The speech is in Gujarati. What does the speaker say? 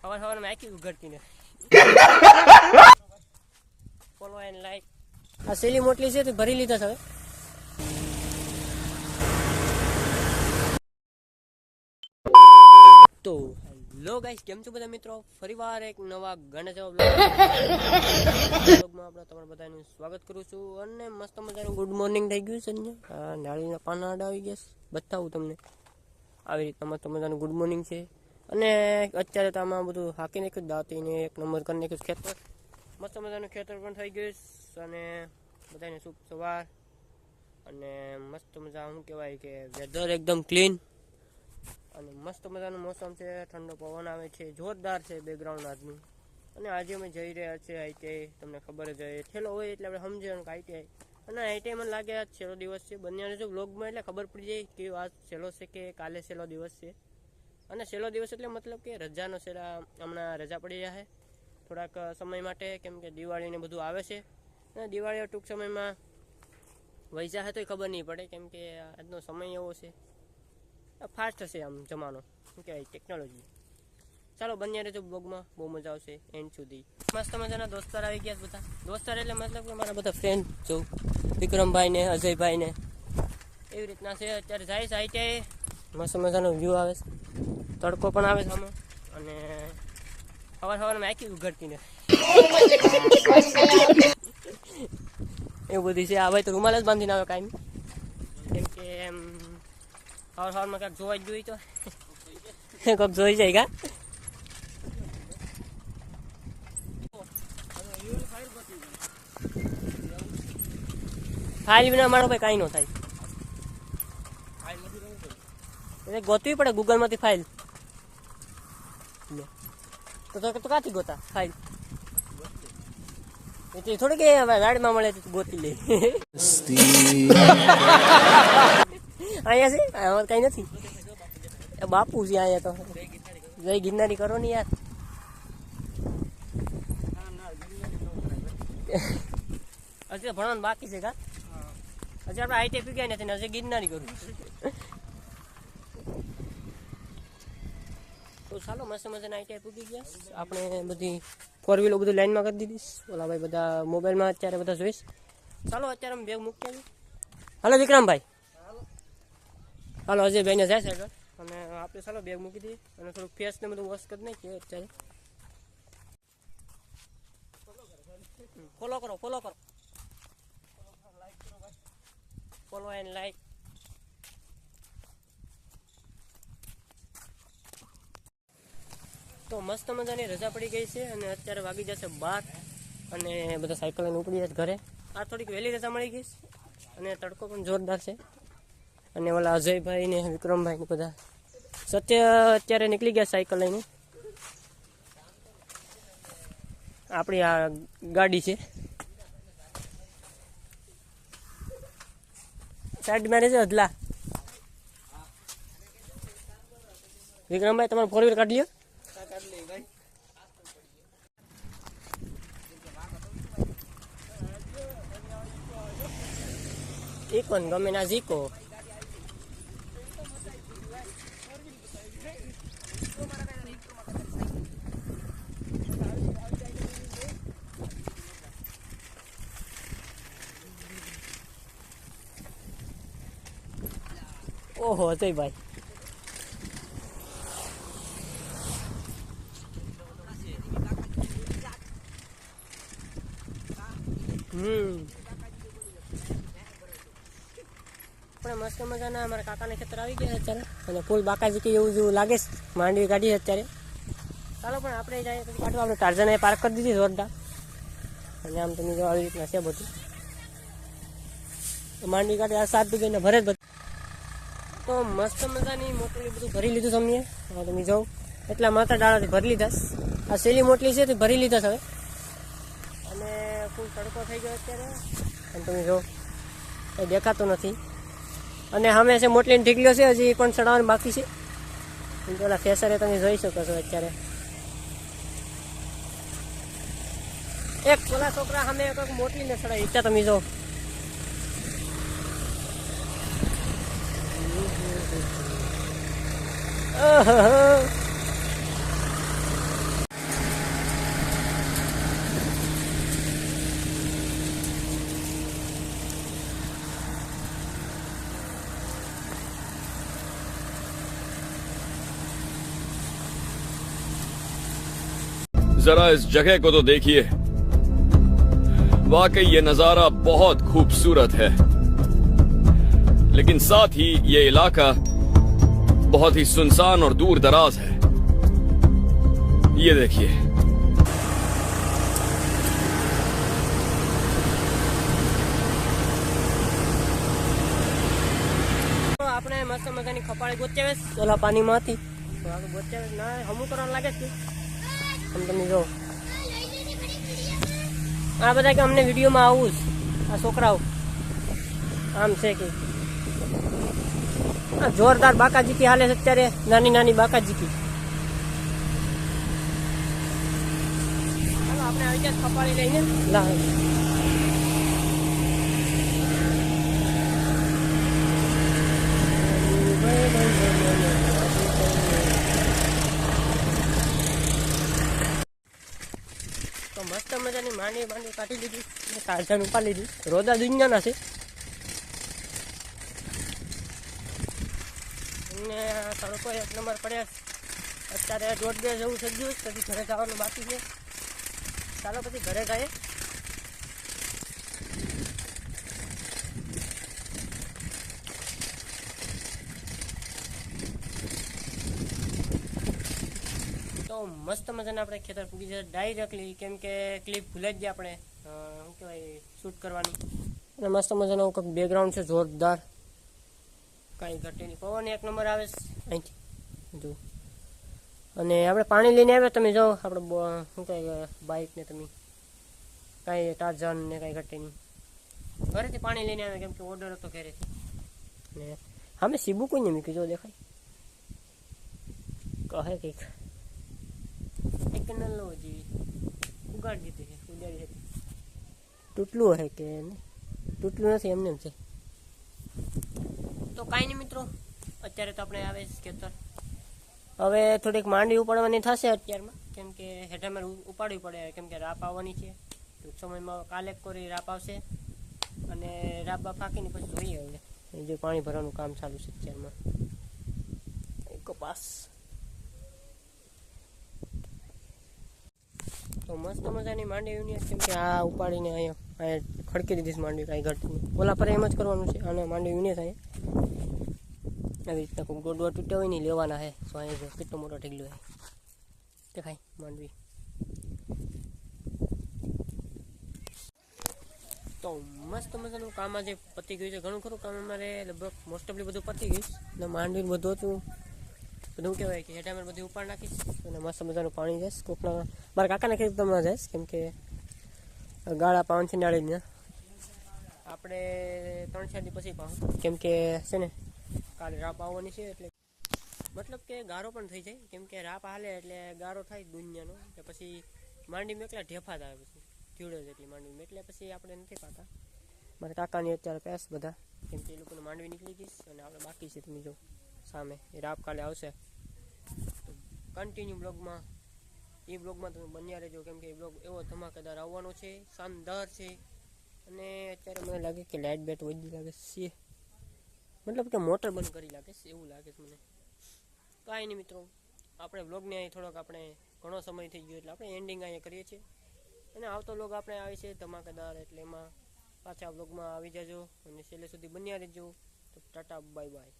સવાર મેં આખી ઉઘડતી ને ફોલો એન્ડ લાઈક આ સેલી મોટલી છે તે ભરી લીધા છે તો હેલો ગાઈસ, કેમ છો બધા મિત્રો? ફરીવાર એક નવા ગણ જવાબ બ્લોગમાં આપણે તમારા બધાનું સ્વાગત કરું છું અને મસ્ત મજાનું ગુડ મોર્નિંગ થઈ ગયું છે ને નાળીના પાના આવી ગયા બતાવું તમને. આવી રીતના મસ્ત મજાનું ગુડ મોર્નિંગ છે. અને અત્યારે તો આમાં બધું હાકી નાખ્યું દાંતીને એક નંબર કરી નાખ્યું ખેતર. મસ્ત મજાનું ખેતર પણ થઈ ગયું અને બધાને શુભ સવાર. અને મસ્ત મજા, શું કહેવાય કે વેધર એકદમ ક્લીન અને મસ્ત મજાનું મોસમ છે, ઠંડો પવન આવે છે, જોરદાર છે બેકગ્રાઉન્ડ આજનું. અને આજે અમે જઈ રહ્યા છીએ આઈટીઆઈ તમને ખબર જ હોય, થેલો હોય એટલે આપણે સમજવાનું કે આઈટીઆઈ અને આઈટીઆઈ મને લાગે આજ છેલ્લો દિવસ છે બંને જો બ્લોગમાં એટલે ખબર પડી જાય કે આજ છેલ્લો છે કે કાલે છેલ્લો દિવસ છે. અને છેલ્લો દિવસ એટલે મતલબ કે રજાનો છેલ્લા હમણાં રજા પડી જાય થોડાક સમય માટે, કેમ કે દિવાળીને બધું આવે છે. અને દિવાળી ટૂંક સમયમાં વૈસા હે તોય ખબર નહીં પડે, કેમ કે આજનો સમય એવો છે. ફાસ્ટ હશે આમ જમાનો, શું કહેવાય, ટેકનોલોજી. ચાલો બંને રહેજો બ્લોગમાં. બહુ મજા આવશે એન્ડ સુધી. મસ્ત મજાના દોસ્તાર આવી ગયા બધા. દોસ્તાર એટલે મતલબ કે મારા બધા ફ્રેન્ડ જો. વિક્રમભાઈ ને, અજયભાઈ ને. એવી રીતના છે. અત્યારે જાય છે આઈટીઆઈ મસ્ત મજાનો વ્યૂ આવે છે. તડકો પણ આવે છે આમાં. અને સવાર સવારમાં આખી ઉઘડતી ને એવું બધું છે. આ ભાઈ તો રૂમાલ જ બાંધીને આવે કાંઈ કેમ કે, એમ સવાર સવારમાં કાંઈક જોવા જ જોઈએ તો. કોઈક જોઈ જાય કા? ફાઇલ વિના મારો ભાઈ કાંઈ ન થાય. એટલે ગોતવી પડે ગૂગલમાંથી ફાઇલ. તો તો ક્યાંથી ગોતા? ફાઇલ. એટલે થોડી કે હવે ગાડીમાં મળે તો ગોતી લે. અહીંયા છે? આમાં કઈ નથી. એ બાપુ છે અહીંયા તો. જય ગિરનારી કરો ને યાર. હજી ભણવાનું બાકી છે કા? હજી આપણે આઈટી પી ગયા નથી હજી ગિરનારી કરવું ચાલો, મસ્ત મજાના આઈટીઆઈ પૂગી ગયા. આપણે બધી ફોર વ્હીલો બધું લાઈનમાં કરી દીધી. ઓલા ભાઈ બધા મોબાઈલમાં અત્યારે બધા જોઈશ. ચાલો, અત્યારે અમે બેગ મૂકી આવી હાલો, વિક્રમભાઈ. હાલો, અજયભાઈને જાય છે આગળ. અને આપણે ચાલો બેગ મૂકી દઈએ અને થોડુંક ફેસ ને બધું વોશ કરી નાખીએ અત્યારે. ફોલો કરો ફોલો કરો. ફોલો એન્ડ લાઈક તો મસ્ત મજાની રજા પડી ગઈ છે અને અત્યારે વાગી જશે બાર અને બધા સાયકલ લઈને ઉપડી જશે ઘરે. આ થોડીક વહેલી રજા મળી ગઈ છે અને તડકો પણ જોરદાર છે. અને ઓલા અજયભાઈ ને વિક્રમભાઈ ને બધા. સત્ય અત્યારે નીકળી ગયા સાયકલ લઈને. આપણી આ ગાડી છે. સાઈડમાં રહેશે અદલા. વિક્રમભાઈ, તમારે ફોર વ્હીલ કાઢી લ્યો. ઇકોન ગમે ના ઝીકો ઓહો અજયભાઈ હમ આપણે મસ્ત મજાના અમારા કાકાના ખેતર આવી ગયા અત્યારે. અને ફૂલ બાકાજી કે એવું જેવું લાગે છે. માંડવી કાઢી અત્યારે. ચાલો પણ આપણે જઈએ પછી કાઢવા. આપણે ટાર્ઝને પાર્ક કરી દીધી જોરદાર. અને આમ તમે જો આવી રીતના છે બધું. માંડવી કાઢી, આ સાત બીઘાને ભરે જ બધું. તો મસ્ત મજાની મોટલી બધું ભરી લીધું તમને હવે તમે જાઓ. એટલા માથા ડાળાથી ભરી લીધા આ સેલી મોટલી છે તે ભરી લીધા હવે. અને ફૂલ તડકો થઈ ગયો અત્યારે. અને તમે જો એ દેખાતો નથી. અને સામે છે મોટલીની ઢીકલીઓ છે, હજી પણ ચડાવવાનું બાકી છે? પેલા ફેસરે તમે જોઈ શકો છો અત્યારે. એક પેલા છોકરા સામે કંઈક મોટલીને ચડાવી. ઈચ્છા તમે જો. આહાહા. जरा इस जगह को तो देखिए वाकई ये नजारा बहुत खूबसूरत है लेकिन साथ ही ये इलाका बहुत ही सुनसान और दूर दराज है ये देखिए તો આપણે મસ્ત મજાની ખપાળી ગોચાવે છે ઓલા પાણીમાંથી તો આપણે ગોચાવે છે. ના હમું કરવાનું લાગે છે આમ તમે જો આ બધા કે અમને વિડીયોમાં આવું જ. આ છોકરાઓ. આમ છે કે. આ જોરદાર બાકાજીકી હાલે છે અત્યારે નાની નાની બાકાજીકી. આપણે આવી ગયા ખપાળી લઈને. લા તો મસ્ત મજાની માંડી માંડી કાઢી લીધી. અને કાઢાને ઉપાડી લીધી. રોદા દુનિયાના છે. અને તડકો એક નંબર પડ્યા અત્યારે દોઢ બે જેવું થઈ પછી ઘરે જવાનું બાકી છે. ચાલો પછી ઘરે જઈએ. મસ્ત મજાના આપણે ખેતર પૂગી જશે ડાયરેક્ટલી કેમ કે ક્લિપ ભૂલે જ આપણે. શું કહેવાય શૂટ કરવાની. અને મસ્ત મજાનો કંઈક બેકગ્રાઉન્ડ છે, જોરદાર. કાંઈ ઘટી નહીં. પવન એક નંબર આવે અહીંથી. જો. અને આપણે પાણી લઈને આવ્યા તમે જાઓ આપણે શું કહે બાઇકને તમે. કાંઈ ટાર્જન ને કાંઈ ઘટી નહીં. ઘરેથી પાણી લઈને આવ્યા કેમ કે ઓર્ડર હતો ઘરેથી. ને મેં સીબુ કોઈ નહીં મૂકી જો દેખાય. કહે કંઈક. જેવી ઉગાડી દીધી છે હતી. તૂટલું હે કે તૂટલું નથી એમને એમ છે. તો કાંઈ નહીં મિત્રો અત્યારે તો આપણે આવે છે ખેતર. હવે થોડીક માંડવી ઉપાડવાની થશે અત્યારમાં. કેમ કે હેઠામાં ઉપાડવી પડે કેમ કે રાપ આવવાની છે. ટૂંક સમયમાં કાલે કોરી રાપ આવશે અને રાપ બાપ ફાંકીને પછી જોઈએ હવે. જે પાણી ભરવાનું કામ ચાલુ છે અત્યારમાં. એક કપાસ. તો મસ્ત મજાની માંડવી યુનિયન કેમ કે આ ઉપાડીને અહીંયા અહીંયા ખડકી દીધી છે માંડવી કાંઈ ઘટતી નહીં. ઓલા પર એમ જ કરવાનું છે અને માંડવી યુનિયન અહીંયા આવી રીતના કોઈ ગોડવા તૂટ્યા હોય નહીં લેવાના હે. તો અહીંયા કેટલો મોટો ઢીગલો હે. દેખાય, માંડવી. તો મસ્ત મજાનું કામ આજે પતી ગયું છે. ઘણું ખરું કામ અમારે, લગભગ મોસ્ટ ઓફલી બધું પતી ગયું અને ને માંડવી બધું હતું. બધું કહેવાય કે હેઠામાં બધું ઉપાડ નાખીશ અને મસ્ત મજાનું પાણી જઈશ કોકના મારા કાકાને ખેત તમને જઈશ કેમ કે ગાળા પાવન છે નાળીને આપણે ત્રણ, ચાર દી પછી પાઉં કેમ કે છે ને, કાલે રાપ આવવાની છે એટલે મતલબ કે ગારો પણ થઈ જાય. કેમ કે રાપ હાલે એટલે ગારો થાય દુનિયાનો. કે પછી માંડીમાં એકલા ઢેફા થાય પછી. ધીવડો જેટલી માંડવીમાં એટલે પછી આપણે નથી પાતા મારા કાકાની અત્યારે પેસ બધા. કેમ કે એ લોકોને માંડવી નીકળી ગઈશ અને આપણે બાકી છે તમે જો. સામે. એ રાપ કાલે આવશે. કન્ટિન્યુ બ્લોગમાં એ બ્લોગમાં તમે બન્યા રહેજો. કેમ કે એ બ્લોગ એવો ધમાકેદાર આવવાનો છે. શાનદાર છે. અને અત્યારે મને લાગે કે લાઇટ બેટ વધી લાગે છે. મતલબ કે મોટર બંધ કરી લાગે છે. એવું લાગે છે મને. કાંઈ નહીં મિત્રો. આપણે બ્લોગને અહીં થોડોક આપણે ઘણો સમય થઈ ગયો એટલે આપણે એન્ડિંગ અહીંયા કરીએ છીએ. અને આવતો બ્લોગ આપણે આવે છે ધમાકેદાર. એટલે એમાં પાછા બ્લોગમાં આવી જજો. અને છેલ્લે સુધી બન્યા રહેજો. તો ટાટા બાય બાય